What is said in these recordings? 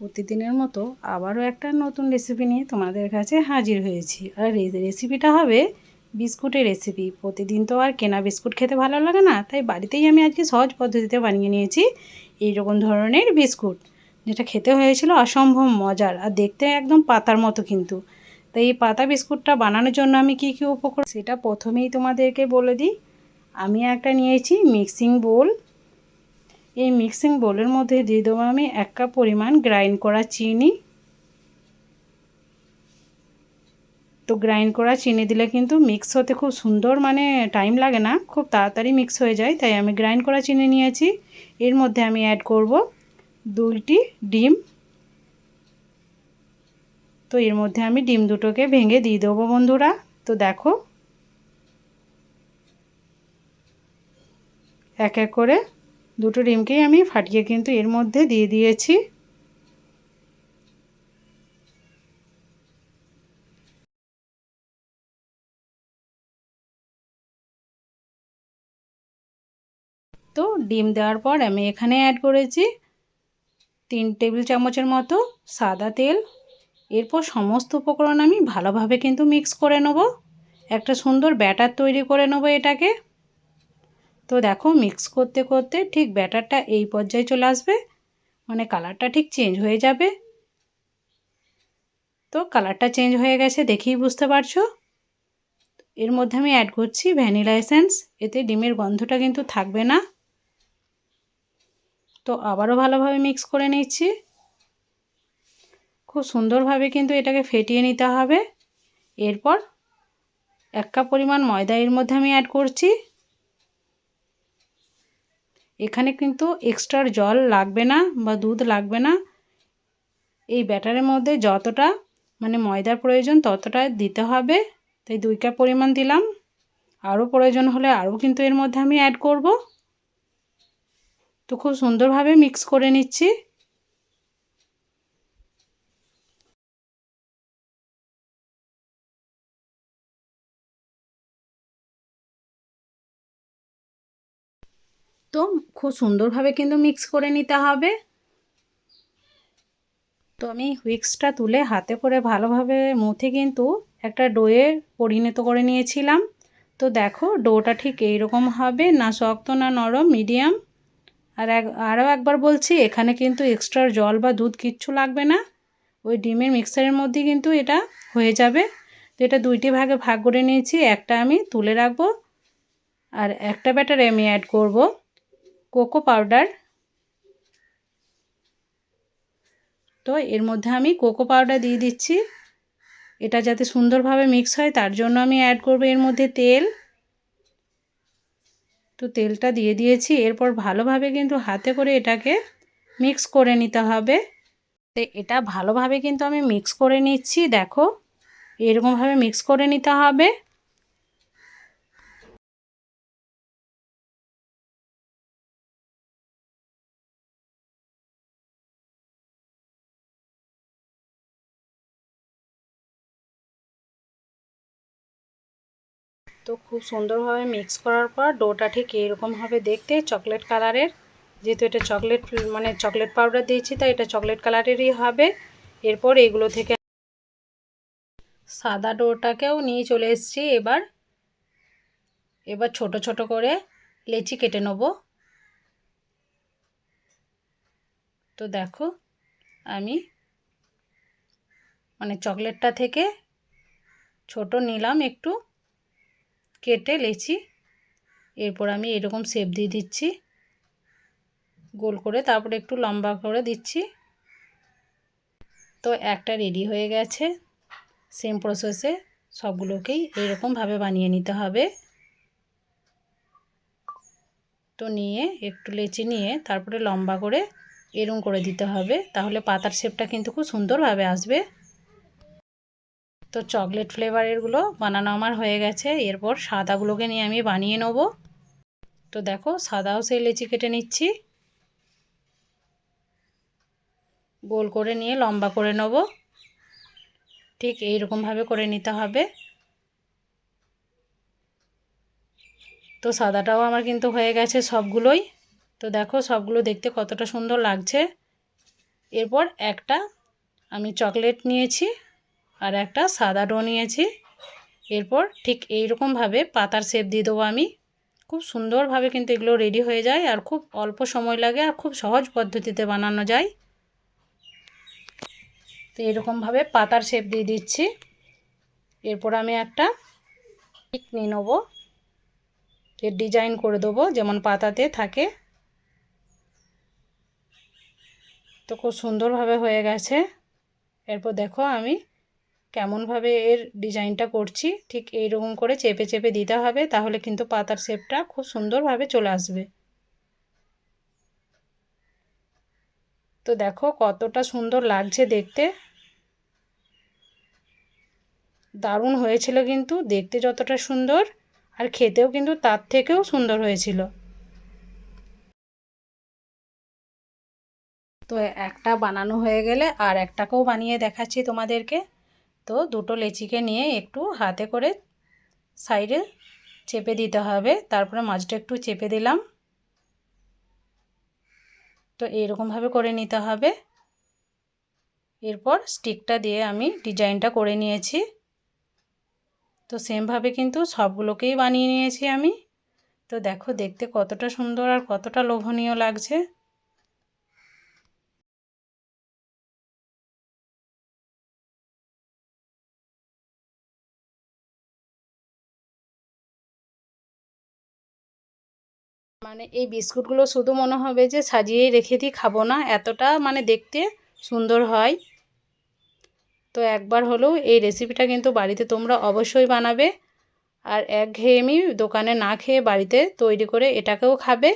প্রতিদিনের মতো আবারও একটা নতুন রেসিপি নিয়ে তোমাদের কাছে হাজির হয়েছি। আর এই রেসিপিটা হবে বিস্কুটের রেসিপি প্রতিদিন তো আর কেনা বিস্কুট খেতে ভালো লাগে না, তাই বাড়িতেই আমি আজকে সহজ পদ্ধতিতে বানিয়ে নিয়েছি এই রকম ধরনের বিস্কুট, যেটা খেতে হয়েছিল অসম্ভব মজার আর দেখতে একদম পাতার মতো কিন্তু। তাই এই পাতা বিস্কুটটা বানানোর জন্য আমি কি কী উপকরণ সেটা প্রথমেই তোমাদেরকে বলে দিই। আমি একটা নিয়েছি মিক্সিং বোল এই মিক্সিং বোলের মধ্যে দিয়ে দেবো আমি এক কাপ পরিমাণ গ্রাইন্ড করা চিনি। তো গ্রাইন্ড করা চিনি দিলে কিন্তু মিক্স হতে খুব সুন্দর মানে টাইম লাগে না, খুব তাড়াতাড়ি মিক্স হয়ে যায়, তাই আমি গ্রাইন্ড করা চিনি নিয়েছি। এর মধ্যে আমি অ্যাড করব দুইটি ডিম। তো এর মধ্যে আমি ডিম দুটোকে ভেঙে দিয়ে দেবো বন্ধুরা। তো দেখো, এক এক করে দুটো ডিমকেই আমি ফাটিয়ে কিন্তু এর মধ্যে দিয়ে দিয়েছি। তো ডিম দেওয়ার পর আমি এখানে অ্যাড করেছি তিন টেবিল চামচের মতো সাদা তেল। এরপর সমস্ত উপকরণ আমি ভালোভাবে কিন্তু মিক্স করে নেব। একটা সুন্দর ব্যাটার তৈরি করে নেব এটাকে। তো দেখো মিক্স করতে করতে ঠিক ব্যাটারটা এই পর্যায়ে চলে আসবে। মানে কালারটা ঠিক চেঞ্জ হয়ে যাবে। তো কালারটা চেঞ্জ হয়ে গেছে দেখেই বুঝতে পারছ। এর মধ্যে আমি অ্যাড করছি ভ্যানিলা এসেন্স এতে ডিমের গন্ধটা কিন্তু থাকবে না। তো আবারও ভালোভাবে মিক্স করে নিচ্ছি। খুব সুন্দরভাবে কিন্তু এটাকে ফেটিয়ে নিতে হবে। এরপর এক কাপ পরিমাণ ময়দা এর মধ্যে আমি অ্যাড করছি। এখানে কিন্তু এক্সট্রা জল লাগবে না বা দুধ লাগবে না। এই ব্যাটারের মধ্যে যতটা মানে ময়দার প্রয়োজন ততটা দিতে হবে। তাই দুই কাপ পরিমাণ দিলাম। আরও প্রয়োজন হলে আরও কিন্তু এর মধ্যে আমি অ্যাড করব। তো খুব সুন্দরভাবে মিক্স করে নিচ্ছি। তো খুব সুন্দরভাবে কিন্তু মিক্স করে নিতে হবে। তো আমি হুইক্সটা তুলে হাতে করে ভালোভাবে মুথে কিন্তু একটা ডোয়ে পরিণত করে নিয়েছিলাম। তো দেখো ডোটা ঠিক এইরকম হবে, না শক্ত, না নরম মিডিয়াম আর এক, আরও একবার বলছি, এখানে কিন্তু এক্সট্রা জল বা দুধ কিচ্ছু লাগবে না। ওই ডিমের মিক্সারের মধ্যে কিন্তু এটা হয়ে যাবে। তো এটা দুইটি ভাগে ভাগ করে নিয়েছি, একটা আমি তুলে রাখব আর একটা ব্যাটারে আমি অ্যাড করব। Cocoa powder. তো এর মধ্যে আমি কোকো পাউডার দিয়ে দিচ্ছি। এটা যাতে সুন্দরভাবে মিক্স হয়, তার জন্য আমি অ্যাড করব এর মধ্যে তেল। তো তেলটা দিয়ে দিয়েছি, এরপর ভালোভাবে কিন্তু হাতে করে এটাকে মিক্স করে নিতে হবে। তো এটা ভালোভাবে কিন্তু আমি মিক্স করে নিচ্ছি, দেখো। এরকমভাবে মিক্স করে নিতে হবে। তো খুব সুন্দরভাবে মিক্স করার পর ডোটা ঠিক এইরকম হবে দেখতে। চকলেট কালারের যেহেতু এটা চকলেট মানে চকলেট পাউডার দিয়েছি, তাই এটা চকলেট কালারেরই হবে। এরপর এগুলো থেকে সাদা ডোটাকেও নিয়ে চলে এসেছি এবার। এবার ছোট ছোট করে লেচি কেটে নেব। তো দেখো, আমি মানে চকলেটটা থেকে ছোট নিলাম একটু। কেটে লেছি এরপর আমি এরকম শেপ দিয়ে দিচ্ছি। গোল করে তারপরে একটু লম্বা করে দিচ্ছি। তো একটা রেডি হয়ে গেছে। সেম প্রসেসে সবগুলোকেই এরকমভাবে বানিয়ে নিতে হবে। তো নিয়ে একটু লেচি নিয়ে তারপরে লম্বা করে এরম করে দিতে হবে। তাহলে পাতার শেপটা কিন্তু খুব সুন্দরভাবে আসবে। তো চকলেট ফ্লেভারেরগুলো বানানো আমার হয়ে গেছে। এরপর সাদাগুলোকে নিয়ে আমি বানিয়ে নেব। তো দেখো, সাদাও সেই লেচি কেটে নিচ্ছি। গোল করে নিয়ে লম্বা করে নেব। ঠিক এইরকমভাবে করে নিতে হবে। তো সাদাটাও আমার কিন্তু হয়ে গেছে সবগুলোই। তো দেখো, সবগুলো দেখতে কতটা সুন্দর লাগছে। এরপর একটা আমি চকলেট নিয়েছি। আর একটা সাদা ডো নিয়েছি। এরপর ঠিক এই রকমভাবে পাতার শেপ দিয়ে দেবো আমি। খুব সুন্দরভাবে কিন্তু এগুলো রেডি হয়ে যায় আর খুব অল্প সময় লাগে আর খুব সহজ পদ্ধতিতে বানানো যায়। তো এরকমভাবে পাতার শেপ দিয়ে দিচ্ছি। এরপর আমি একটা ঠিক নিয়ে নেব। এর ডিজাইন করে দেবো, যেমন পাতাতে থাকে। তো খুব সুন্দরভাবে হয়ে গেছে। এরপর দেখো আমি কেমনভাবে এর ডিজাইনটা করছি, ঠিক এইরকম করে চেপে চেপে দিতে হবে, তাহলে কিন্তু পাতার শেপটা খুব সুন্দরভাবে চলে আসবে। তো দেখো কতটা সুন্দর লাগছে দেখতে। দারুণ হয়েছিল কিন্তু, দেখতে যতটা সুন্দর, আর খেতেও কিন্তু তার থেকেও সুন্দর হয়েছিল। তো একটা বানানো হয়ে গেলে আর একটাকেও বানিয়ে দেখাচ্ছি তোমাদেরকে। তো দুটো লেচিকে নিয়ে একটু হাতে করে সাইডে চেপে দিতে হবে। তারপরে মাছটা একটু চেপে দিলাম। তো এরকমভাবে করে নিতে হবে। এরপর স্টিকটা দিয়ে আমি ডিজাইনটা করে নিয়েছি। তো সেমভাবে কিন্তু সবগুলোকেই বানিয়ে নিয়েছি আমি। তো দেখো, দেখতে কতটা সুন্দর আর কতটা লোভনীয় লাগছে। মানে এই বিস্কুটগুলো শুধু মনে হবে যে সাজিয়েই রেখে দিই খাব না, এতটা মানে দেখতে সুন্দর হয়। তো একবার হলেও এই রেসিপিটা কিন্তু বাড়িতে তোমরা অবশ্যই বানাবে আর একঘেয়েমি দোকানে না খেয়ে বাড়িতে তৈরি করে এটাকেও খাবে।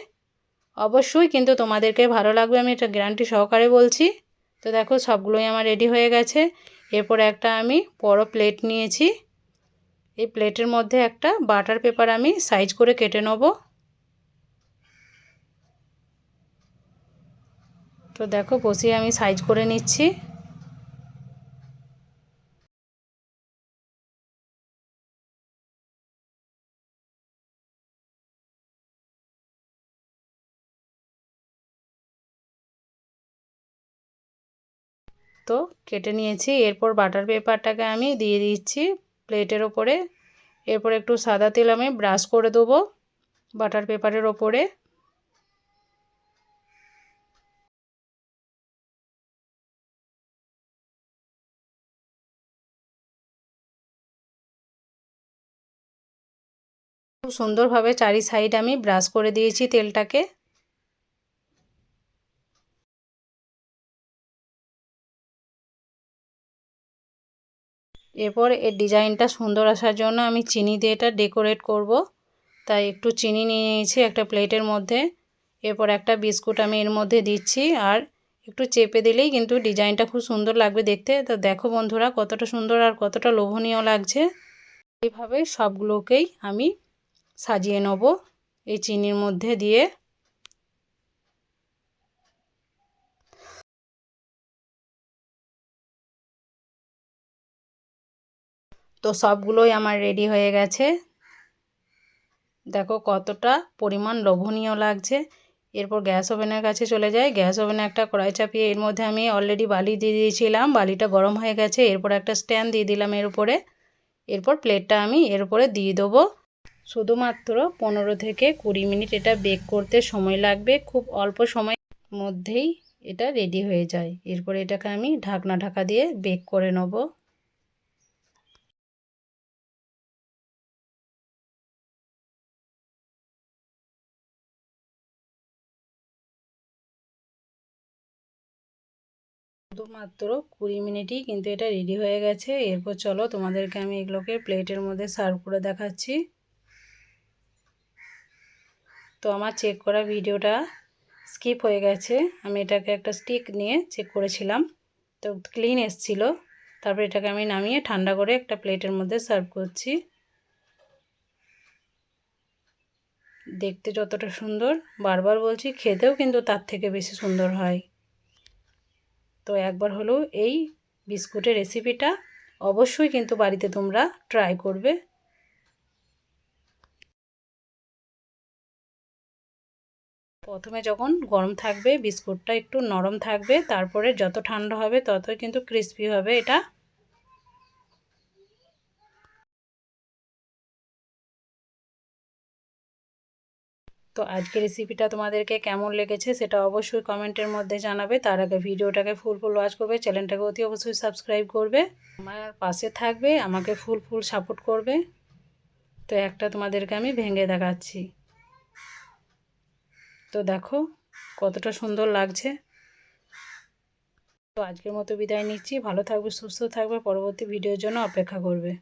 অবশ্যই কিন্তু তোমাদেরকে ভালো লাগবে, আমি এটা গ্যারান্টি সহকারে বলছি। তো দেখো সবগুলোই আমার রেডি হয়ে গেছে। এরপর একটা আমি বড় প্লেট নিয়েছি। এই প্লেটের মধ্যে একটা বাটার পেপার আমি সাইজ করে কেটে নেব। তো দেখো বসিয়ে আমি সাইজ করে নিচ্ছি। তো কেটে নিয়েছি, এরপর বাটার পেপারটাকে আমি দিয়ে দিচ্ছি প্লেটের ওপরে। এরপর একটু সাদা তেল আমি ব্রাশ করে দেবো বাটার পেপারের ওপরে। সুন্দরভাবে চারি সাইড আমি ব্রাশ করে দিয়েছি তেলটাকে। এরপর এর ডিজাইনটা সুন্দর আসার জন্য আমি চিনি দিয়ে এটা ডেকোরেট করব। তাই একটু চিনি নিয়ে নিয়েছি একটা প্লেটের মধ্যে। এরপর একটা বিস্কুট আমি এর মধ্যে দিচ্ছি আর একটু চেপে দিলেই কিন্তু ডিজাইনটা খুব সুন্দর লাগবে দেখতে। তো দেখো বন্ধুরা কতটা সুন্দর আর কতটা লোভনীয় লাগছে। এইভাবে সবগুলোকেই আমি সাজিয়ে নেব। এই চিনির মধ্যে দিয়ে। তো সবগুলোই আমার রেডি হয়ে গেছে। দেখো কতটা পরিমাণ লোভনীয় লাগছে। এরপর গ্যাস ওভেনের কাছে চলে যাই। গ্যাস ওভেনে একটা কড়াই চাপিয়ে এর মধ্যে আমি অলরেডি বালি দিয়ে দিয়েছিলাম। বালিটা গরম হয়ে গেছে। এরপর একটা স্ট্যান্ড দিয়ে দিলাম এর উপরে। এরপর প্লেটটা আমি এর উপরে দিয়ে দেবো। শুধুমাত্র পনেরো থেকে কুড়ি মিনিট এটা বেক করতে সময় লাগবে। খুব অল্প সময় মধ্যেই এটা রেডি হয়ে যায়। এরপর এটাকে আমি ঢাকনা ঢাকা দিয়ে বেক করে নেব। শুধুমাত্র কুড়ি মিনিটই কিন্তু এটা রেডি হয়ে গেছে। এরপর চলো তোমাদেরকে আমি এগুলোকে প্লেটের মধ্যে সার্ভ করে দেখাচ্ছি। তো আমার চেক করা ভিডিওটা স্কিপ হয়ে গেছে। আমি এটাকে একটা স্টিক নিয়ে চেক করেছিলাম। তো ক্লিন এসছিলো। তারপর এটাকে আমি নামিয়ে ঠান্ডা করে একটা প্লেটের মধ্যে সার্ভ করছি। দেখতে যতটা সুন্দর। বারবার বলছি, খেতেও কিন্তু তার থেকে বেশি সুন্দর হয়। তো একবার হলেও এই বিস্কুটের রেসিপিটা অবশ্যই কিন্তু বাড়িতে তোমরা ট্রাই করবে। প্রথমে যখন গরম থাকবে, বিস্কুটটা একটু নরম থাকবে, তারপরে যত ঠান্ডা হবে ততই কিন্তু ক্রিস্পি হবে এটা। তো আজকে রেসিপিটা তোমাদেরকে কেমন লেগেছে সেটা অবশ্যই কমেন্টের মধ্যে জানাবে। তার আগে ভিডিওটাকে ফুল ফুল ওয়াচ করবে চ্যানেলটাকে অতি অবশ্যই সাবস্ক্রাইব করবে। আমার পাশে থাকবে, আমাকে ফুল ফুল সাপোর্ট করবে। তো একটা তোমাদেরকে আমি ভেঙে দেখাচ্ছি। তো দেখো কতটা সুন্দর লাগছে। তো আজকের মতো বিদায় নিচ্ছি। ভালো থাকবে, সুস্থ থাকবে। পরবর্তী ভিডিওর জন্য অপেক্ষা করবে।